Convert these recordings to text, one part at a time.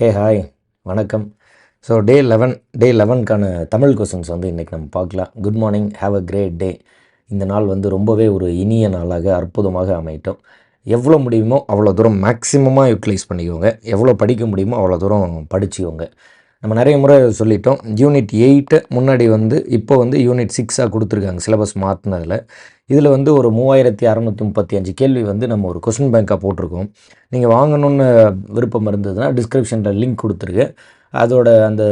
ஹே hi வணக்கம். So day eleven day லெவனுக்கான Tamil questions வந்து இன்றைக்கி நம்ம பார்க்கலாம். Good morning have a great day இந்த நாள் வந்து ரொம்பவே ஒரு இனிய நாளாக அற்புதமாக அமையட்டும். எவ்வளோ முடியுமோ அவ்வளோ தூரம் மேக்ஸிமமாக யூட்டிலைஸ் பண்ணிக்கோங்க. எவ்வளோ படிக்க முடியுமோ அவ்வளோ தூரம் படிச்சுக்கோங்க. நம்ம நிறைய முறை சொல்லிட்டோம். யூனிட் எயிட்டு முன்னாடி வந்து இப்போ வந்து யூனிட் சிக்ஸாக கொடுத்துருக்காங்க. சிலபஸ் மாற்றினதில் இதில் வந்து ஒரு மூவாயிரத்தி அறநூற்றி முப்பத்தி அஞ்சு கேள்வி வந்து நம்ம ஒரு கொஸ்டின் பேங்காக போட்டிருக்கோம். நீங்கள் வாங்கணுன்னு விருப்பம் இருந்ததுன்னா டிஸ்கிரிப்ஷனில் லிங்க் கொடுத்துருக்கு. அதோட அந்த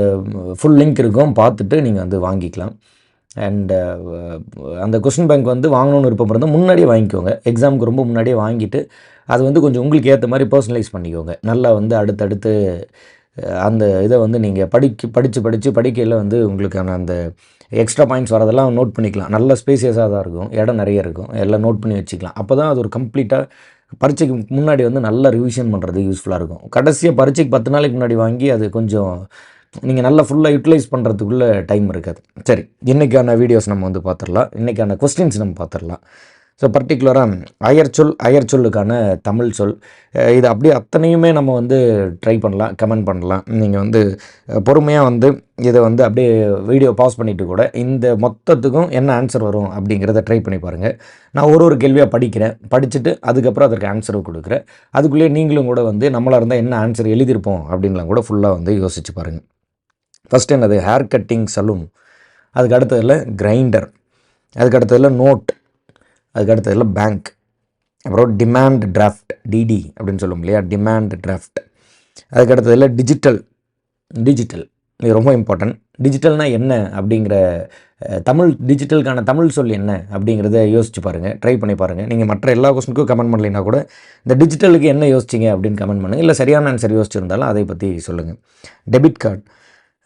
ஃபுல் லிங்க் இருக்கும். பார்த்துட்டு நீங்கள் வந்து வாங்கிக்கலாம். அண்டு uh, அந்த கொஸ்டின் பேங்க் வந்து வாங்கணும்னு விருப்பம் இருந்தால் முன்னாடியே வாங்கிக்கோங்க. எக்ஸாமுக்கு ரொம்ப முன்னாடியே வாங்கிட்டு அது வந்து கொஞ்சம் உங்களுக்கு ஏற்ற மாதிரி பர்சனலைஸ் பண்ணிக்கோங்க. நல்லா வந்து அடுத்தடுத்து அந்த இதை வந்து நீங்கள் படிக்க படித்து படித்து படிக்கையில் வந்து உங்களுக்கான அந்த எக்ஸ்ட்ரா பாயிண்ட்ஸ் வரதெல்லாம் நோட் பண்ணிக்கலாம். நல்ல ஸ்பேசியஸாக தான் இருக்கும். இடம் நிறைய இருக்கும். எல்லாம் நோட் பண்ணி வச்சுக்கலாம். அப்போ தான் அது ஒரு கம்ப்ளீட்டாக பரீட்சைக்கு முன்னாடி வந்து நல்லா ரிவிஷன் பண்ணுறது யூஸ்ஃபுல்லாக இருக்கும். கடைசியாக பரீட்சைக்கு பத்து நாளைக்கு முன்னாடி வாங்கி அது கொஞ்சம் நீங்கள் நல்லா ஃபுல்லாக யூட்டிலைஸ் பண்ணுறதுக்குள்ளே டைம் இருக்காது. சரி இன்றைக்கான வீடியோஸ் நம்ம வந்து பார்த்துடலாம் இன்றைக்கான கொஸ்டின்ஸ் நம்ம பார்த்துடலாம் ஸோ பர்டிகுலராக அயர்ச்சொல் அயர்ச்சொல்லுக்கான தமிழ் சொல். இது அப்படியே அத்தனையுமே நம்ம வந்து ட்ரை பண்ணலாம் கமெண்ட் பண்ணலாம். நீங்கள் வந்து பொறுமையாக வந்து இதை வந்து அப்படியே வீடியோ பாஸ் பண்ணிவிட்டு கூட இந்த மொத்தத்துக்கும் என்ன ஆன்சர் வரும் அப்படிங்கிறத ட்ரை பண்ணி பாருங்கள் நான் ஒரு ஒரு கேள்வியாக படிக்கிறேன். படிச்சுட்டு அதுக்கப்புறம் அதற்கு ஆன்சர் கொடுக்குறேன். அதுக்குள்ளேயே நீங்களும் கூட வந்து நம்மளாக இருந்தால் என்ன ஆன்சர் எழுதியிருப்போம் அப்படின்லாம் கூட ஃபுல்லாக வந்து யோசிச்சு பாருங்கள் ஃபஸ்ட் என்னது? ஹேர் கட்டிங் சலூன் அதுக்கு அடுத்ததில் கிரைண்டர் அதுக்கு அடுத்ததில் நோட் அதுக்கு அடுத்ததில் பேங்க் அப்புறம் டிமாண்ட் டிராஃப்ட் டிடி அப்படின்னு சொல்லுவோம் இல்லையா? டிமாண்ட் டிராஃப்ட் அதுக்கு அடுத்ததில் டிஜிட்டல் டிஜிட்டல் இது ரொம்ப இம்பார்ட்டன்ட் டிஜிட்டல்னால் என்ன அப்படிங்கிற தமிழ் டிஜிட்டலுக்கான தமிழ் சொல் என்ன அப்படிங்கிறத யோசிச்சு பாருங்கள் ட்ரை பண்ணி பாருங்கள் நீங்கள் மற்ற எல்லா கொஸ்டினுக்கும் கமெண்ட் பண்ணலைன்னா கூட இந்த டிஜிட்டலுக்கு என்ன யோசிச்சிங்க அப்படின்னு கமெண்ட் பண்ணுங்கள் இல்லை சரியான ஆன்சர் யோசிச்சிருந்தாலும் அதை பற்றி சொல்லுங்கள் டெபிட் கார்டு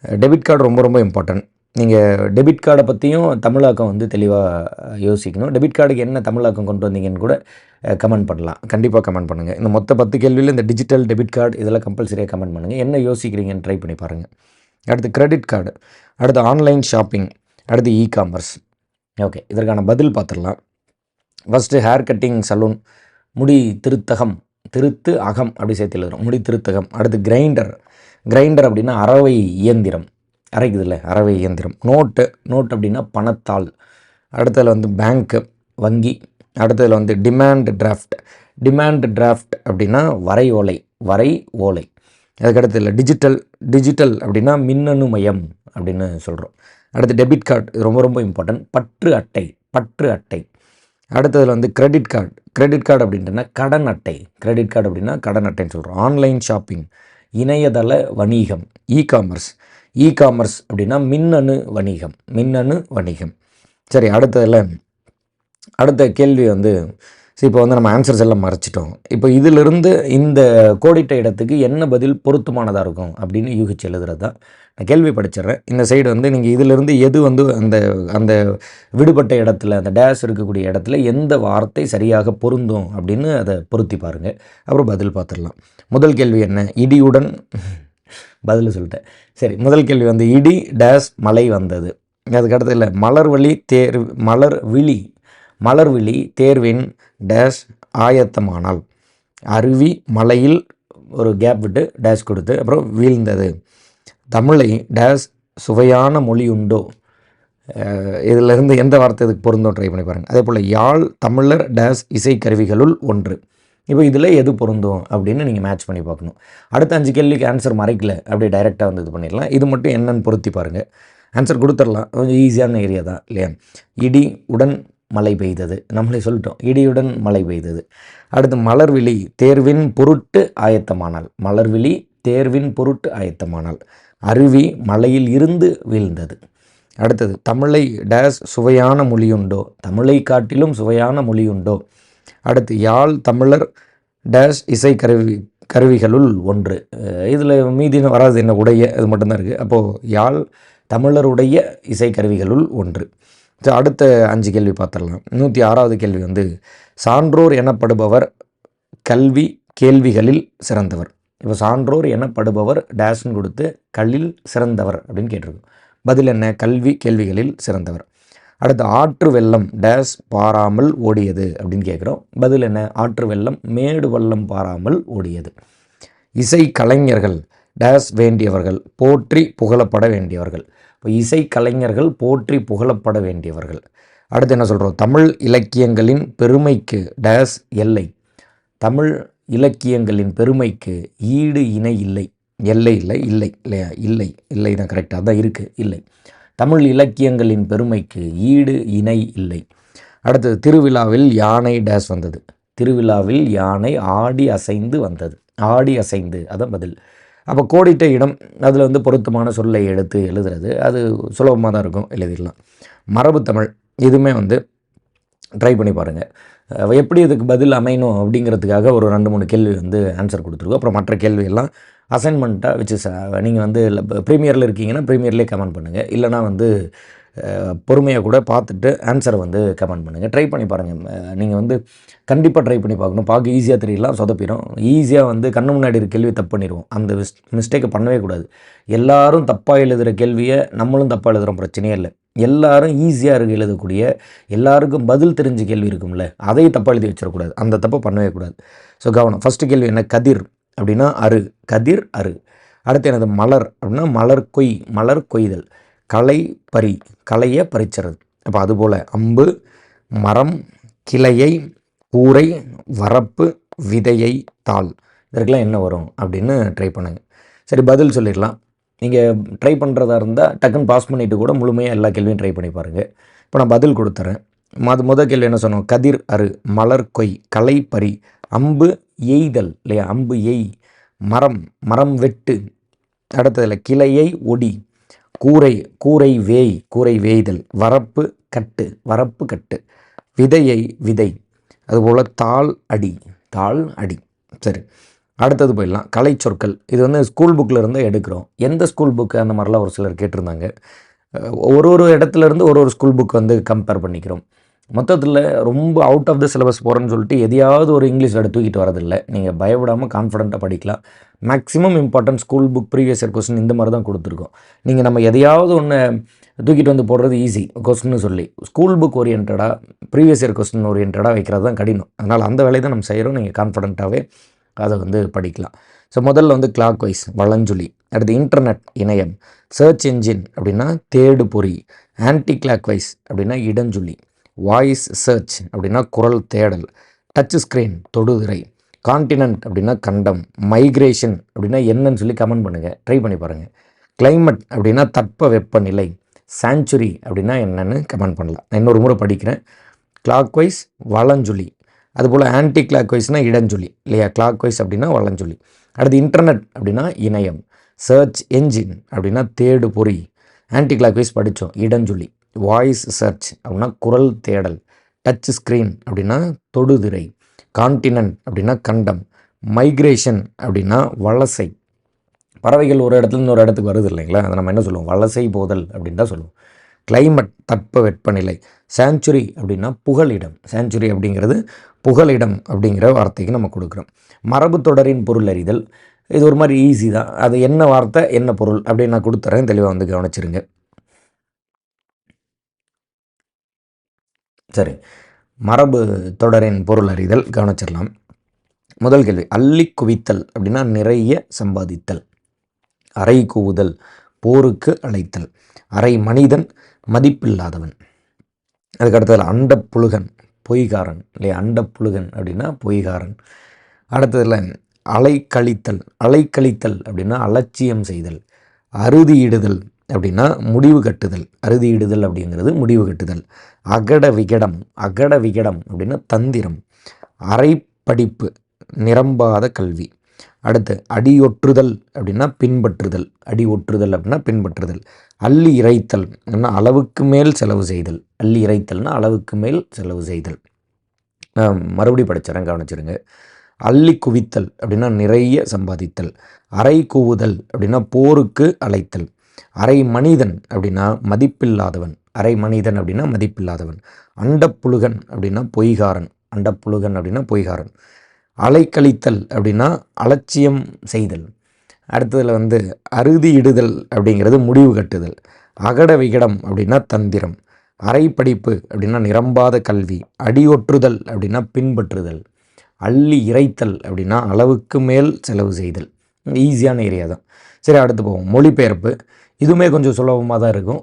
டெபிட் கார்டு ரொம்ப ரொம்ப இம்பார்ட்டன்ட் நீங்கள் டெபிட் கார்டை பற்றியும் தமிழாக்கம் வந்து தெளிவாக யோசிக்கணும். டெபிட் கார்டுக்கு என்ன தமிழாக்கம் கொண்டு வந்தீங்கன்னு கூட கமெண்ட் பண்ணலாம். கண்டிப்பாக கமெண்ட் பண்ணுங்கள் இந்த மொத்த பத்து கேள்வியில் இந்த டிஜிட்டல் டெபிட் கார்டு இதெல்லாம் கம்பல்சரியாக கமெண்ட் பண்ணுங்கள் என்ன யோசிக்கிறீங்கன்னு ட்ரை பண்ணி பாருங்கள் அடுத்து கிரெடிட் கார்டு அடுத்து ஆன்லைன் ஷாப்பிங் அடுத்து இ காமர்ஸ் ஓகே இதற்கான பதில் பார்த்துடலாம். ஃபஸ்ட்டு ஹேர் கட்டிங் சலூன் முடி திருத்தகம். திருத்து அகம். அப்படி சேர்த்து எழுதுறோம். முடி திருத்தகம். அடுத்து கிரைண்டர் கிரைண்டர் அப்படின்னா அறவை இயந்திரம். அரைக்குதுல்ல அறவை இயந்திரம். நோட்டு நோட் அப்படின்னா பணத்தாள். அடுத்ததில் வந்து பேங்க்கு வங்கி. அடுத்ததில் வந்து டிமாண்ட் டிராஃப்ட் டிமாண்ட் டிராஃப்ட் அப்படின்னா வரை ஓலை வரை ஓலை. அதுக்கடுத்ததில் டிஜிட்டல் டிஜிட்டல் அப்படின்னா மின்னணு மயம் அப்படின்னு சொல்கிறோம் அடுத்து டெபிட் கார்டு இது ரொம்ப ரொம்ப இம்பார்ட்டன்ட் பற்று அட்டை பற்று அட்டை. அடுத்ததில் வந்து கிரெடிட் கார்டு கிரெடிட் கார்டு அப்படின்ட்டுனா கடன் அட்டை. கிரெடிட் கார்டு அப்படின்னா கடன் அட்டைன்னு சொல்கிறோம் ஆன்லைன் ஷாப்பிங் இணையதள வணிகம் இ காமர்ஸ் இ காமர்ஸ் அப்படின்னா மின்னணு வணிகம் மின்னணு வணிகம். சரி அடுத்ததில் அடுத்த கேள்வி வந்து சரி இப்போ வந்து நம்ம ஆன்சர்ஸ் எல்லாம் மறைச்சிட்டோம். இப்போ இதிலிருந்து இந்த கோடிட்ட இடத்துக்கு என்ன பதில் பொருத்தமானதாக இருக்கும் அப்படின்னு யூகிச்சு எழுதுறது தான் நான் கேள்வி படிச்சிடுறேன். இந்த சைடு வந்து நீங்கள் இதிலிருந்து எது வந்து அந்த அந்த விடுபட்ட இடத்துல அந்த டேஷ் இருக்கக்கூடிய இடத்துல எந்த வார்த்தை சரியாக பொருந்தும் அப்படின்னு அதை பொருத்தி பாருங்கள் அப்புறம் பதில் பார்த்துடலாம். முதல் கேள்வி என்ன? இடியுடன் பதில் சொல்லிட்டேன். சரி முதல் கேள்வி வந்து இடி டேஷ் மலை வந்தது. அதுக்கு இல்லை இல்லை மலர்வழி தேர் மலர் விழி மலர் விழி தேர்வின் டேஷ் ஆயத்தமானால் அருவி மலையில் ஒரு கேப் விட்டு டேஷ் கொடுத்து அப்புறம் வீழ்ந்தது. தமிழை டேஷ் சுவையான மொழி உண்டோ இதிலிருந்து எந்த வார்த்தை இதுக்கு பொருந்தோ ட்ரை பண்ணி பாருங்கள் அதே போல் யாழ் தமிழர் டேஷ் இசைக்கருவிகளுள் ஒன்று. இப்போ இதில் எது பொருந்தும் அப்படின்னு நீங்கள் மேட்ச் பண்ணி பார்க்கணும். அடுத்த அஞ்சு கேள்விக்கு ஆன்சர் மறைக்கல அப்படியே டைரெக்டாக வந்து இது பண்ணிடலாம். இது மட்டும் என்னன்னு பொருத்தி பாருங்கள் ஆன்சர் கொடுத்துடலாம். கொஞ்சம் ஈஸியான ஏரியா தான் இல்லையா? இடி உடன் மழை பெய்தது. நம்மளே சொல்லிட்டோம் இடியுடன் மழை பெய்தது. அடுத்து மலர்விழி தேர்வின் பொருட்டு ஆயத்தமானால். மலர்விழி தேர்வின் பொருட்டு ஆயத்தமானால். அருவி மலையில் இருந்து வீழ்ந்தது. அடுத்தது தமிழை டேஸ் சுவையான மொழியுண்டோ? தமிழை காட்டிலும் சுவையான மொழியுண்டோ? அடுத்து யாழ் தமிழர் டேஷ் இசை கருவி கருவிகளுள் ஒன்று. இதில் மீதி வராது என்ன உடைய இது மட்டும்தான் இருக்குது அப்போது யாழ் தமிழருடைய இசை கருவிகளுள் ஒன்று. ஸோ அடுத்த அஞ்சு கேள்வி பார்த்துடலாம். நூற்றி ஆறாவது கேள்வி வந்து சான்றோர் எனப்படுபவர் கல்வி கேள்விகளில் சிறந்தவர். இப்போ சான்றோர் எனப்படுபவர் டேஷ்னு கொடுத்து கல்லில் சிறந்தவர் அப்படின்னு கேட்டிருக்கோம். பதில் என்ன? கல்வி கேள்விகளில் சிறந்தவர். அடுத்து ஆற்று வெள்ளம் டேஸ் பாராமல் ஓடியது அப்படின்னு கேட்குறோம். பதில் என்ன? ஆற்று வெள்ளம் மேடு வெள்ளம் பாராமல் ஓடியது. இசை கலைஞர்கள் டேஸ் வேண்டியவர்கள் போற்றி புகழப்பட வேண்டியவர்கள். இப்போ இசை கலைஞர்கள் போற்றி புகழப்பட வேண்டியவர்கள். அடுத்து என்ன சொல்கிறோம் தமிழ் இலக்கியங்களின் பெருமைக்கு டேஸ் எல்லை. தமிழ் இலக்கியங்களின் பெருமைக்கு ஈடு இணை இல்லை. எல்லை இல்லை இல்லை இல்லையா? இல்லை இல்லை தான் கரெக்டாக தான் இருக்குது இல்லை. தமிழ் இலக்கியங்களின் பெருமைக்கு ஈடு இணை இல்லை. அடுத்தது திருவிழாவில் யானை டேஸ் வந்தது. திருவிழாவில் யானை ஆடி அசைந்து வந்தது. ஆடி அசைந்து அதான் பதில். அப்போ கோடிட்ட இடம் அதில் வந்து பொருத்தமான சொல்லை எடுத்து எழுதுறது அது சுலபமாக தான் இருக்கும் எழுதிடலாம். மரபு தமிழ் இதுவுமே வந்து ட்ரை பண்ணி பாருங்கள் எப்படி இதுக்கு பதில் அமையணும் அப்படிங்கிறதுக்காக ஒரு ரெண்டு மூணு கேள்வி வந்து ஆன்சர் கொடுத்துருக்கோம். அப்புறம் மற்ற கேள்வி அசைன்மெண்ட்டாக அசைன்மெண்ட்டாக வச்சு நீங்கள் வந்து ப்ரீமியரில் இருக்கீங்கன்னா ப்ரீமியர்லேயே கமெண்ட் பண்ணுங்கள் இல்லைனா வந்து பொறுமையாக கூட பார்த்துட்டு ஆன்சரை வந்து கமெண்ட் பண்ணுங்கள் ட்ரை பண்ணி பாருங்கள் நீங்கள் வந்து கண்டிப்பாக ட்ரை பண்ணி பார்க்கணும். பார்க்க ஈஸியாக தெரியலாம் சொதப்பிடும் ஈஸியாக வந்து கண்ணு முன்னாடி இருக்க கேள்வி தப்பு பண்ணிடுவோம் அந்த மிஸ்டேக்கை பண்ணவே கூடாது. எல்லோரும் தப்பாக எழுதுகிற கேள்வியை நம்மளும் தப்பாக எழுதுகிறோம் பிரச்சனையே இல்லை. எல்லாரும் ஈஸியாக இருக்க எழுதக்கூடிய எல்லாருக்கும் பதில் தெரிஞ்ச கேள்வி இருக்கும்ல அதையும் தப்பாக எழுதி வச்சிடக்கூடாது. அந்த தப்பை பண்ணவே கூடாது. ஸோ கவனம். ஃபஸ்ட்டு கேள்வி என்ன? கதிர். அப்படின்னா அரு கதிர் அரு. அடுத்து எனது மலர் அப்படின்னா மலர் கொய் மலர் கொய்தல். கலை பறி கலையை பறிச்சிறது. அப்போ அதுபோல் அம்பு மரம் கிளையை கூரை வரப்பு விதையை தாள். இதற்கெல்லாம் என்ன வரும் அப்படின்னு ட்ரை பண்ணுங்கள் சரி பதில் சொல்லிடலாம். நீங்கள் ட்ரை பண்ணுறதா இருந்தால் டக்குன்னு பாஸ் பண்ணிவிட்டு கூட முழுமையாக எல்லா கேள்வியும் ட்ரை பண்ணி பாருங்கள் இப்போ நான் பதில் கொடுத்துறேன். மது முதல் கேள்வி என்ன சொன்னோம்? கதிர் அரு மலர் கொய் கலை பறி அம்பு எய்தல் இல்லையா? அம்பு எய் மரம் மரம் வெட்டு. அடுத்ததில் கிளையை ஒடி கூரை கூரை வேய் கூரை வேய்தல். வரப்பு கட்டு வரப்பு கட்டு. விதையை விதை. அதுபோல் தாள் அடி தாள் அடி. சரி அடுத்தது போயிடலாம். கலை சொற்கள். இது வந்து ஸ்கூல் புக்கில் இருந்து எடுக்கிறோம். எந்த ஸ்கூல் புக்கு அந்த மாதிரிலாம் ஒரு சிலர் கேட்டிருந்தாங்க. ஒரு ஒரு இடத்துல இருந்து ஒரு ஒரு ஸ்கூல் புக் வந்து கம்பேர் பண்ணிக்கிறோம். மொத்தத்தில் ரொம்ப அவுட் ஆஃப் த சிலபஸ் போகிறேன்னு சொல்லிட்டு எதையாவது ஒரு இங்கிலீஷ் வேர்டு தூக்கிட்டு வரதில்லை. நீங்கள் பயப்படாமல் கான்ஃபிடண்ட்டாக படிக்கலாம். Maximum important school book previous year question இந்த மாதிரி தான் கொடுத்துருக்கோம். நீங்கள் நம்ம எதையாவது ஒன்று தூக்கிட்டு வந்து போடுறது ஈஸி கொஸ்டின்னு சொல்லி ஸ்கூல் புக் ஓரியன்டாக ப்ரீவியஸ் இயர் கொஸ்டின் ஓரியன்டாக வைக்கிறது தான் கடினம். அதனால் அந்த வேலையை தான் நம்ம செய்கிறோம் நீங்கள் கான்ஃபிடண்ட்டாகவே அதை வந்து படிக்கலாம். ஸோ முதல்ல வந்து கிளாக் வைஸ் வளஞ்சொலி அடுத்து இன்டர்நெட் இணையம் சர்ச் என்ஜின் அப்படின்னா தேடு பொறி ஆன்டி கிளாக் வைஸ் அப்படின்னா இடஞ்சொல்லி வாய்ஸ் சர்ச் அப்படின்னா குரல் தேடல் டச் ஸ்க்ரீன் தொடுதிரை கான்டினென்ட் அப்படின்னா கண்டம் மைக்ரேஷன் அப்படின்னா என்னன்னு சொல்லி கமெண்ட் பண்ணுங்கள் ட்ரை பண்ணி பாருங்கள் கிளைமேட் அப்படின்னா தட்ப வெப்பநிலை சாஞ்சுரி அப்படின்னா என்னென்னு கமெண்ட் பண்ணலாம். நான் இன்னொரு முறை படிக்கிறேன். கிளாக் வைஸ் வளஞ்சொலி அதுபோல் ஆன்டி கிளாக் வைஸ்னால் இடஞ்சொலி இல்லையா? கிளாக் வைஸ் அப்படின்னா வளஞ்சொலி. அடுத்து இன்டர்நெட் அப்படின்னா இணையம் சர்ச் என்ஜின் அப்படின்னா தேடு பொறி ஆன்டி கிளாக் வைஸ் படித்தோம் இடஞ்சொலி. வாய்ஸ் சர்ச் அப்படின்னா குரல் தேடல் டச் ஸ்க்ரீன் அப்படின்னா தொடுதிரை கான்டினன்ட் அப்படின்னா கண்டம் மைக்ரேஷன் அப்படின்னா வலசை. பறவைகள் ஒரு இடத்துல இன்னொரு இடத்துக்கு வருது இல்லைங்களா? அதை நம்ம என்ன சொல்லுவோம்? வலசை போதல் அப்படின்னு தான் சொல்லுவோம். கிளைமேட் தட்ப வெப்பநிலை சேஞ்சுரி அப்படின்னா புகலிடம். சேஞ்சுரி அப்படிங்கிறது புகலிடம் அப்படிங்கிற வார்த்தைக்கு நம்ம கொடுக்குறோம். மரபு தொடரின் பொருள் அறிதல். இது ஒரு மாதிரி ஈஸி தான். அது என்ன வார்த்தை என்ன பொருள் அப்படின்னு நான் கொடுத்துறேன். தெளிவாக வந்து கவனிச்சிருங்க. சரி. மரபு தொடரின் பொருள் அறிதல் கவனிச்சிடலாம். முதல் கேள்வி அள்ளி குவித்தல் அப்படின்னா நிறைய சம்பாதித்தல். அறை கூவுதல் போருக்கு அழைத்தல். அரை மனிதன் மதிப்பில்லாதவன். அதுக்கு அண்ட புழுகன் பொய்காரன். இல்லையா அண்ட புழுகன் அப்படின்னா பொய்காரன். அடுத்ததில் அலைக்கழித்தல். அலைக்கழித்தல் அப்படின்னா அலட்சியம் செய்தல். அறுதியிடுதல். அப்படின்னா முடிவு கட்டுதல் அறுதியிடுதல் அப்படிங்கிறது முடிவு கட்டுதல். அகட விகடம் அகட விகடம் அப்படின்னா தந்திரம் அரைப்படிப்பு நிரம்பாத கல்வி. அடுத்து அடியொற்றுதல் அப்படின்னா பின்பற்றுதல் அடி ஒற்றுதல் அப்படின்னா பின்பற்றுதல். அள்ளி இறைத்தல் அப்படின்னா அளவுக்கு மேல் செலவு செய்தல் அள்ளி இறைத்தல்னா அளவுக்கு மேல் செலவு செய்தல். மறுபடியும் படிச்சிடறேன் கவனிச்சிருங்க. அள்ளி குவித்தல் அப்படின்னா நிறைய சம்பாதித்தல் அரை கூவுதல் அப்படின்னா போருக்கு அழைத்தல். அரை மனிதன் அப்படின்னா மதிப்பில்லாதவன். அரை மனிதன் அப்படின்னா மதிப்பில்லாதவன். அண்டப்புழுகன் அப்படின்னா பொய்காரன். அண்டப்புழுகன் அப்படின்னா பொய்காரன். அலைக்கழித்தல் அப்படின்னா அலட்சியம் செய்தல். அடுத்ததில் வந்து அறுதி இடுதல் அப்படிங்கிறது முடிவு கட்டுதல். அகட விகடம் அப்படின்னா தந்திரம். அரைப்படிப்பு அப்படின்னா நிரம்பாத கல்வி. அடியொற்றுதல் அப்படின்னா பின்பற்றுதல். அள்ளி இறைத்தல் அப்படின்னா அளவுக்கு மேல் செலவு செய்தல். ஈஸியான ஏரியா தான். சரி அடுத்து போவோம். மொழிபெயர்ப்பு. இதுவுமே கொஞ்சம் சுலபமாக தான் இருக்கும்.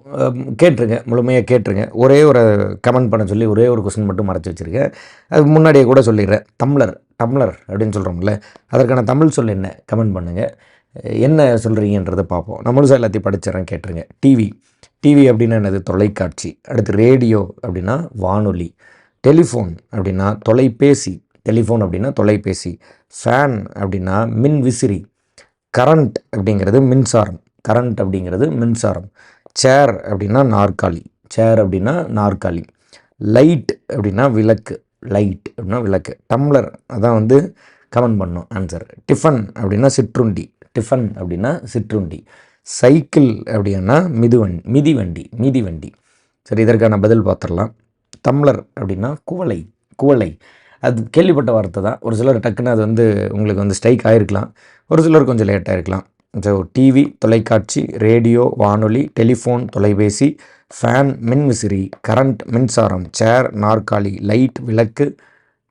கேட்டிருங்க கேட்டுருங்க முழுமையாக கேட்டுருங்க. ஒரே ஒரு கமெண்ட் பண்ண சொல்லி ஒரே ஒரு கொஸ்டின் மட்டும் மறைச்சி வச்சுருக்கேன். அது முன்னாடியே கூட சொல்லிடுறேன். டம்ளர் டம்ளர் அப்படின்னு சொல்கிறோம்ல அதற்கான தமிழ் சொல் என்ன? கமெண்ட் பண்ணுங்கள் என்ன சொல்கிறீங்கன்றதை பார்ப்போம். நம்மளும் எல்லாத்தையும் படிச்சிடறேன் கேட்டுருங்க. டிவி டிவி அப்படின்னா என்னது? தொலைக்காட்சி. அடுத்து ரேடியோ அப்படின்னா வானொலி. டெலிஃபோன் அப்படின்னா தொலைபேசி. டெலிஃபோன் அப்படின்னா தொலைபேசி. ஃபேன் அப்படின்னா மின் விசிறி கரண்ட் அப்படிங்கிறது மின்சாரம். கரண்ட் அப்படிங்கிறது மின்சாரம். சேர் அப்படின்னா நாற்காலி. சேர் அப்படின்னா நாற்காலி. லைட் அப்படின்னா விளக்கு. லைட் அப்படின்னா விளக்கு. டம்ளர் அதான் வந்து கமெண்ட் பண்ணும் ஆன்சர் டிஃபன் அப்படின்னா சிற்றுண்டி. டிஃபன் அப்படின்னா சிற்றுண்டி. சைக்கிள் அப்படின்னா மிதுவண் மிதிவண்டி மிதிவண்டி. சரி இதற்கான பதில் பார்த்துடலாம். டம்ளர் அப்படின்னா குவளை குவளை. அது கேள்விப்பட்ட வார்த்தை தான். ஒரு சிலர் டக்குன்னு அது வந்து உங்களுக்கு வந்து ஸ்ட்ரைக் ஆகிருக்கலாம் ஒரு சிலர் கொஞ்சம் லேட்டாக இருக்கலாம் டிவி தொலைக்காட்சி ரேடியோ வானொலி டெலிஃபோன் தொலைபேசி ஃபேன் மின்விசிறி கரண்ட் மின்சாரம் சேர் நாற்காலி லைட் விளக்கு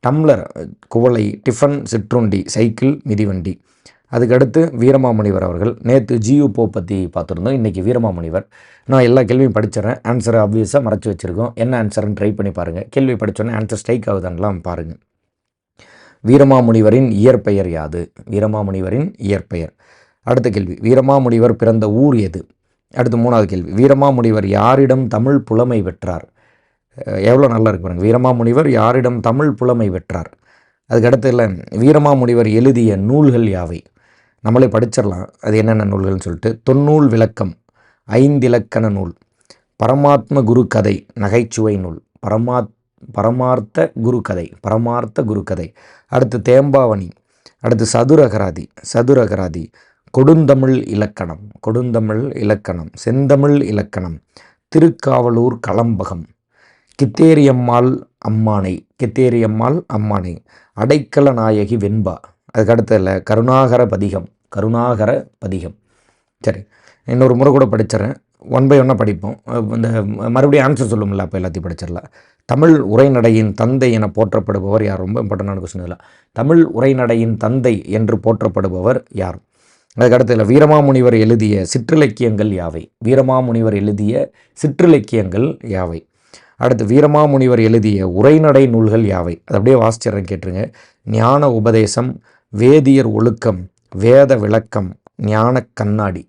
டம்ளர் குவளை டிஃபன் சிற்றுண்டி சைக்கிள் மிதிவண்டி. அதுக்கடுத்து வீரமாமுனிவர் அவர்கள். நேற்று ஜியு போ பற்றி பார்த்துருந்தோம். இன்றைக்கி வீரமாமுனிவர். நான் எல்லா கேள்வியும் படிச்சிடறேன். ஆன்சரை ஆப்வியஸாக மறைச்சி வச்சுருக்கோம். என்ன ஆன்சர்னு ட்ரை பண்ணி பாருங்கள் கேள்வி படித்தோன்னே ஆன்சர் ஸ்ட்ரைக் ஆகுதான்லாம் பாருங்கள் வீரமாமுனிவரின் இயற்பெயர் யாது? வீரமாமுனிவரின் இயற்பெயர். அடுத்த கேள்வி. வீரமாமுனிவர் பிறந்த ஊர் எது? அடுத்து மூணாவது கேள்வி. வீரமாமுனிவர் யாரிடம் தமிழ் புலமை பெற்றார்? எவ்வளோ நல்லா இருக்கு பாருங்க. வீரமாமுனிவர் யாரிடம் தமிழ் புலமை பெற்றார்? அதுக்கு இல்லை வீரமாமுனிவர் எழுதிய நூல்கள் யாவை? நம்மளே படிச்சிடலாம். அது என்னென்ன நூல்கள்னு சொல்லிட்டு. தொன்னூல் விளக்கம் ஐந்திலக்கண நூல் பரமாத்ம குரு கதை நகைச்சுவை நூல் பரமாத் பரமார்த்த குரு கதை பரமார்த்த குரு கதை. அடுத்து தேம்பாவணி அடுத்து சதுரகராதி சதுரகராதி கொடுந்தமிழ் இலக்கணம் கொடுந்தமிழ் இலக்கணம் செந்தமிழ் இலக்கணம் திருக்காவலூர் களம்பகம் கித்தேரியம்மாள் அம்மானை கித்தேரியம்மாள் அம்மானை அடைக்கல நாயகி வெண்பா. அதுக்கடுத்ததில் கருணாகர பதிகம் கருணாகர பதிகம். சரி இன்னொரு முறை கூட படிச்சிடறேன். ஒன் பை ஒன்னாக படிப்போம். இந்த மறுபடியும் ஆன்சர் சொல்லுமில்ல அப்போ எல்லாத்தையும் படிச்சிடலாம். தமிழ் உரைநடையின் தந்தை என போற்றப்படுபவர் யார்? ரொம்ப இம்பார்ட்டண்டான கொஸ்டின் இதில் தமிழ் உரைநடையின் தந்தை என்று போற்றப்படுபவர் யார்? அதுக்கு வீரமாமுனிவர் எழுதிய சிற்றிலக்கியங்கள் யாவை? வீரமாமுனிவர் எழுதிய சிற்றிலக்கியங்கள் யாவை? அடுத்து வீரமாமுனிவர் எழுதிய உரைநடை நூல்கள் யாவை? அது அப்படியே வாசிச்சிடறேன் கேட்டுருங்க. ஞான உபதேசம் வேதியர் ஒழுக்கம் வேத விளக்கம் ஞான கண்ணாடி.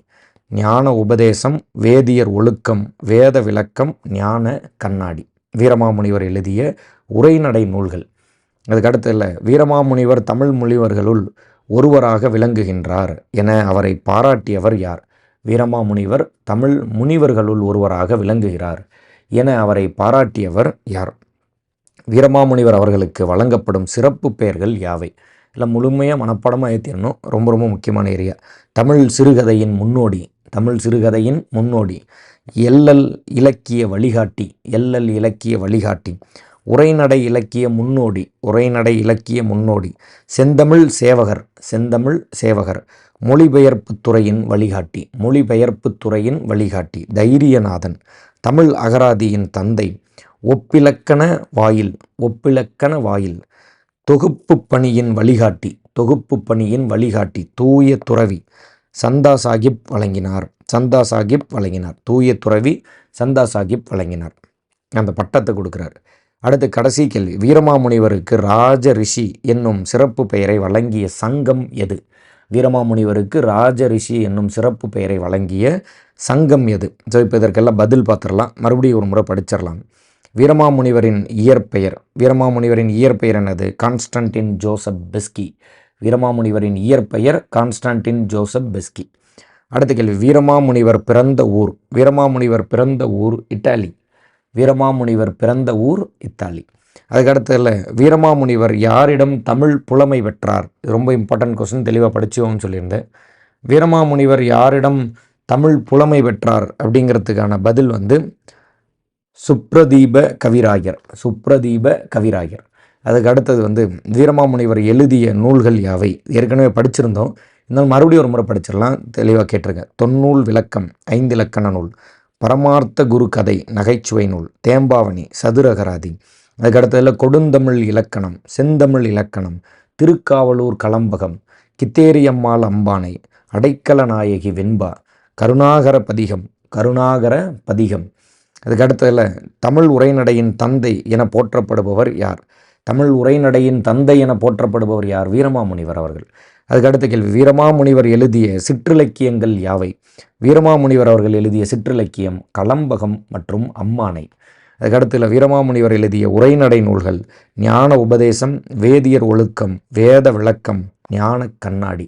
ஞான உபதேசம் வேதியர் ஒழுக்கம் வேத விளக்கம் ஞான கண்ணாடி. வீரமாமுனிவர் எழுதிய உரைநடை நூல்கள். அதுக்கு இல்லை வீரமாமுனிவர் தமிழ் மொழிவர்களுள் ஒருவராக விளங்குகின்றார் என அவரை பாராட்டியவர் யார்? வீரமாமுனிவர் தமிழ் முனிவர்களுள் ஒருவராக விளங்குகிறார் என அவரை பாராட்டியவர் யார்? வீரமாமுனிவர் அவர்களுக்கு வழங்கப்படும் சிறப்பு பெயர்கள் யாவை? இல்லை முழுமையாக மனப்பாடமாக ஏற்றிடணும் ரொம்ப ரொம்ப முக்கியமான ஏரியா. தமிழ் சிறுகதையின் முன்னோடி தமிழ் சிறுகதையின் முன்னோடி எல்லல் இலக்கிய வழிகாட்டி எல்லல் இலக்கிய வழிகாட்டி. உரைநடை இலக்கிய முன்னோடி உரைநடை இலக்கிய முன்னோடி. செந்தமிழ் சேவகர் செந்தமிழ் சேவகர். மொழிபெயர்ப்புத் துறையின் வழிகாட்டி மொழிபெயர்ப்புத் துறையின் வழிகாட்டி தைரியநாதன். தமிழ் அகராதியின் தந்தை ஒப்பிலக்கண வாயில் ஒப்பிலக்கண வாயில். தொகுப்பு பணியின் வழிகாட்டி தொகுப்பு பணியின் வழிகாட்டி தூய துறவி. சந்தா சாஹிப் வழங்கினார் சந்தா சாஹிப் வழங்கினார். தூய துறவி சந்தா சாஹிப் வழங்கினார். அந்த பட்டத்தை கொடுக்குறார். அடுத்து கடைசி கேள்வி. வீரமாமுனிவருக்கு ராஜ ரிஷி என்னும் சிறப்பு பெயரை வழங்கிய சங்கம் எது? வீரமாமுனிவருக்கு ராஜ ரிஷி என்னும் சிறப்பு பெயரை வழங்கிய சங்கம் எது? ஸோ இப்போ இதற்கெல்லாம் பதில் பார்த்துடலாம். மறுபடியும் ஒரு முறை படிச்சிடலாம். வீரமாமுனிவரின் இயற்பெயர். வீரமாமுனிவரின் இயற்பெயர் என்னது? Konstantin Joseph Beschi. வீரமாமுனிவரின் இயற்பெயர் கான்ஸ்டன்டின் ஜோசப் பெஸ்கி. அடுத்த கேள்வி. வீரமாமுனிவர் பிறந்த ஊர். வீரமாமுனிவர் பிறந்த ஊர் இட்டாலி. வீரமாமுனிவர் பிறந்த ஊர் இத்தாலி. அதுக்கடுத்ததில் வீரமாமுனிவர் யாரிடம் தமிழ் புலமை பெற்றார்? இது ரொம்ப இம்பார்ட்டன்ட் கொஸ்டின் தெளிவாக படிச்சோம்னு சொல்லியிருந்தேன். வீரமாமுனிவர் யாரிடம் தமிழ் புலமை பெற்றார் அப்படிங்கிறதுக்கான பதில் வந்து சுப்ரதீப கவிராயர் சுப்ரதீப கவிராயர். அதுக்கு அடுத்தது வந்து வீரமாமுனிவர் எழுதிய நூல்கள் யாவை? ஏற்கனவே படிச்சிருந்தோம். இருந்தாலும் மறுபடியும் ஒரு முறை படிச்சிடலாம். தெளிவாக கேட்டிருங்க. தொன்னூல் விளக்கம் ஐந்து இலக்கண நூல். பரமார்த்த குரு கதை நகைச்சுவை நூல் தேம்பாவணி சதுரகராதி. அதுக்கடுத்ததில் கொடுந்தமிழ் இலக்கணம் செந்தமிழ் இலக்கணம் திருக்காவலூர் களம்பகம் கித்தேரியம்மாள் அம்பானை அடைக்கல நாயகி வெண்பா கருணாகர பதிகம் கருணாகர பதிகம். அதுக்கு அடுத்ததில் தமிழ் உரைநடையின் தந்தை என போற்றப்படுபவர் யார்? தமிழ் உரைநடையின் தந்தை என போற்றப்படுபவர் யார்? வீரமாமுனிவர் அவர்கள். அதுக்கடுத்த கேள்வி. வீரமாமுனிவர் எழுதிய சிற்றிலக்கியங்கள் யாவை? வீரமாமுனிவர் அவர்கள் எழுதிய சிற்றிலக்கியம் களம்பகம் மற்றும் அம்மானை. அதுக்கடுத்துல வீரமாமுனிவர் எழுதிய உரைநடை நூல்கள் ஞான உபதேசம் வேதியர் ஒழுக்கம் வேத விளக்கம் ஞான கண்ணாடி.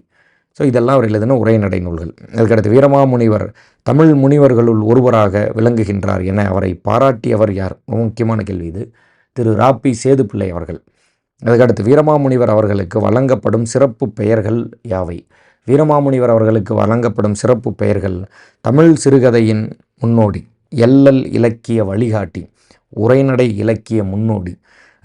ஸோ இதெல்லாம் அவர் எழுதின உரைநடை நூல்கள். அதுக்கடுத்து வீரமாமுனிவர் தமிழ் முனிவர்களுள் ஒருவராக விளங்குகின்றார் என அவரை பாராட்டியவர் யார்? முக்கியமான கேள்வி இது. திரு. ராப்பி சேதுப்பிள்ளை அவர்கள். அதுக்கடுத்து வீரமாமுனிவர் அவர்களுக்கு வழங்கப்படும் சிறப்பு பெயர்கள் யாவை? வீரமாமுனிவர் அவர்களுக்கு வழங்கப்படும் சிறப்பு பெயர்கள் தமிழ் சிறுகதையின் முன்னோடி எல்லல் இலக்கிய வழிகாட்டி உரைநடை இலக்கிய முன்னோடி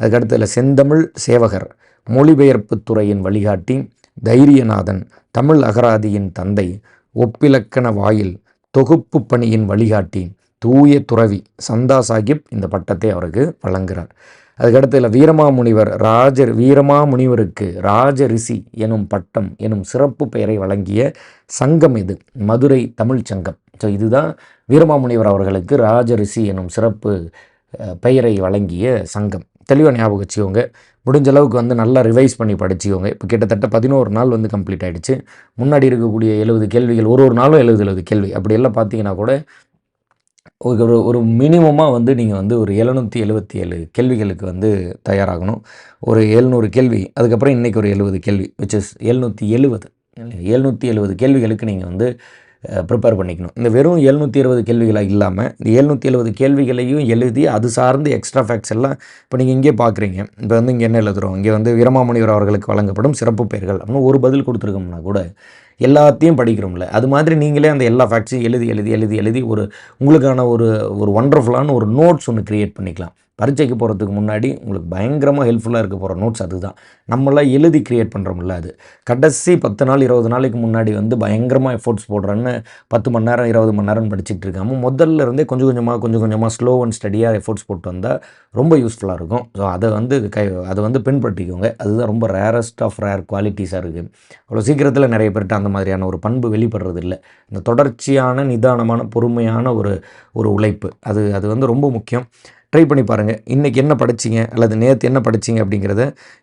அதுக்கடுத்ததில் செந்தமிழ் சேவகர் மொழிபெயர்ப்பு துறையின் வழிகாட்டி தைரியநாதன் தமிழ் அகராதியின் தந்தை ஒப்பிலக்கண வாயில் தொகுப்பு பணியின் வழிகாட்டி தூய துறவி சந்தா சாஹிப் இந்த பட்டத்தை அவருக்கு வழங்குகிறார். அதுக்கடுத்துல வீரமாமுனிவர் ராஜர் வீரமாமுனிவருக்கு ராஜ ரிஷி எனும் பட்டம் எனும் சிறப்பு பெயரை வழங்கிய சங்கம் இது மதுரை தமிழ் சங்கம். ஸோ இதுதான் வீரமாமுனிவர் அவர்களுக்கு ராஜ ரிஷி எனும் சிறப்பு பெயரை வழங்கிய சங்கம். தெளிவாக ஞாபகம் வச்சுக்கோங்க. முடிஞ்ச அளவுக்கு வந்து நல்லா ரிவைஸ் பண்ணி படிச்சுக்கோங்க. இப்போ கிட்டத்தட்ட பதினோரு நாள் வந்து கம்ப்ளீட் ஆகிடுச்சு முன்னாடி இருக்கக்கூடிய எழுபது கேள்விகள் ஒரு ஒரு நாளும் எழுபது எழுபது கேள்வி. அப்படியெல்லாம் பார்த்தீங்கன்னா கூட ஒரு ஒரு மினிமமாக வந்து நீங்கள் வந்து ஒரு எழுநூற்றி எழுபத்தி ஏழு கேள்விகளுக்கு வந்து தயாராகணும். ஒரு எழுநூறு கேள்வி அதுக்கப்புறம் இன்றைக்கி ஒரு எழுபது கேள்வி விச் இஸ் எழுநூற்றி எழுபது எழுநூற்றி எழுபது கேள்விகளுக்கு நீங்கள் வந்து ப்ரிப்பேர் பண்ணிக்கணும். இந்த வெறும் எழுநூற்றி இருபது கேள்விகளாக இல்லாமல் இந்த எழுநூற்றி எழுபது கேள்விகளையும் எழுதி அது சார்ந்து எக்ஸ்ட்ரா ஃபேக்ட்ஸ் எல்லாம் இப்போ நீங்கள் இங்கே பார்க்குறீங்க இப்போ வந்து இங்கே என்ன எழுதுகிறோம் இங்கே வந்து வீரமாமுனிவர் அவர்களுக்கு வழங்கப்படும் சிறப்பு பெயர்கள் அப்படின்னு ஒரு பதில் கொடுத்துருக்கோம்னா கூட எல்லாத்தையும் படிக்கிறோம்ல. அது மாதிரி நீங்களே அந்த எல்லா ஃபேக்ட்ஸையும் எழுதி எழுதி எழுதி எழுதி ஒரு உங்களுக்கான ஒரு ஒரு ஒண்டர்ஃபுல்லான ஒரு நோட்ஸ் ஒன்று க்ரியேட் பண்ணிக்கலாம். பரீட்சைக்கு போகிறதுக்கு முன்னாடி உங்களுக்கு பயங்கரமாக ஹெல்ப்ஃபுல்லாக இருக்க போகிற நோட்ஸ் அதுதான். நம்மளாம் எழுதி க்ரியேட் பண்ணுறோம்ல அது. கடைசி பத்து நாள் இருபது நாளைக்கு முன்னாடி வந்து பயங்கரமாக எஃபோர்ட்ஸ் போடுறேன்னு பத்து மணி நேரம் இருபது மணி நேரம் படிச்சுட்டு இருக்காமல் முதல்ல இருந்தே கொஞ்சம் கொஞ்சமாக கொஞ்சம் கொஞ்சமாக ஸ்லோ அண்ட் ஸ்டடியாக எஃபோர்ட்ஸ் போட்டு வந்தால் ரொம்ப யூஸ்ஃபுல்லாக இருக்கும். ஸோ அதை வந்து கை அதை வந்து பின்பற்றிக்கோங்க. அதுதான் ரொம்ப ரேரஸ்ட் ஆஃப் ரேர் குவாலிட்டிஸாக இருக்குது அவ்வளோ சீக்கிரத்தில் நிறைய பேர்கிட்ட அந்த மாதிரியான ஒரு பண்பு வெளிப்படுறது இல்லை இந்த தொடர்ச்சியான நிதானமான பொறுமையான ஒரு ஒரு உழைப்பு. அது அது வந்து ரொம்ப முக்கியம். ட்ரை பண்ணி பாருங்கள் இன்றைக்கி என்ன படிச்சிங்க? அல்லது நேற்று என்ன படிச்சிங்க? அப்படிங்கிறத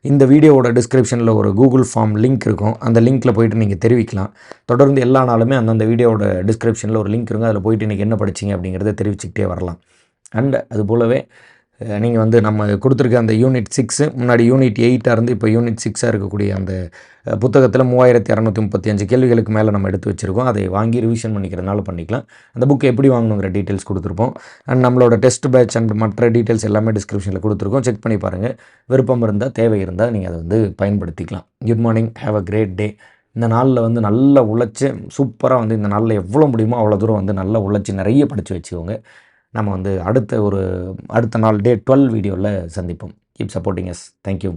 இந்த வீடியோவோட டிஸ்கிரிப்ஷனில் ஒரு கூகுள் ஃபார்ம் லிங்க் இருக்கும். அந்த லிங்க்கில் போயிட்டு நீங்கள் தெரிவிக்கலாம். தொடர்ந்து எல்லா நாளுமே அந்தந்த வீடியோவோட டிஸ்கிரிப்ஷனில் ஒரு லிங்க் இருக்கும். அதில் போயிட்டு இன்றைக்கி என்ன படிச்சிங்க? அப்படிங்கிறத தெரிவிச்சுக்கிட்டே வரலாம். அண்ட் அது போலவே நீங்கள் வந்து நம்ம கொடுத்துருக்க அந்த யூனிட் சிக்ஸு முன்னாடி யூனிட் எயிட்டாக இருந்து இப்போ யூனிட் சிக்ஸாக இருக்கக்கூடிய அந்த புத்தகத்தில் மூவாயிரத்தி இரநூத்தி முப்பத்தி அஞ்சு கேள்விகளுக்கு மேலே நம்ம எடுத்து வச்சுருக்கோம். அதை வாங்கி ரிவிஷன் பண்ணிக்கிறதுனால பண்ணிக்கலாம். அந்த புக் எப்படி வாங்கணுங்கிற டீட்டெயில்ஸ் கொடுத்துருப்போம். அண்ட் நம்மளோட டெஸ்ட் பேட்ச் அண்ட் மற்ற டீட்டெயில்ஸ் எல்லாமே டிஸ்கிரிப்ஷனில் கொடுத்துருக்கோம். செக் பண்ணி பாருங்கள் விருப்பம் இருந்தால் தேவை இருந்தால் நீங்கள் அதை வந்து பயன்படுத்திக்கலாம். Good morning have a great day இந்த நாளில் வந்து நல்லா உழைச்சி சூப்பராக வந்து இந்த நாளில் எவ்வளோ முடியுமோ அவ்வளோ தூரம் வந்து நல்லா உழைச்சி நிறைய படித்து வச்சுக்கோங்க. நம்ம வந்து அடுத்த ஒரு அடுத்த நாள் டே டுவெல் வீடியோவில் சந்திப்போம். Keep supporting yes thank you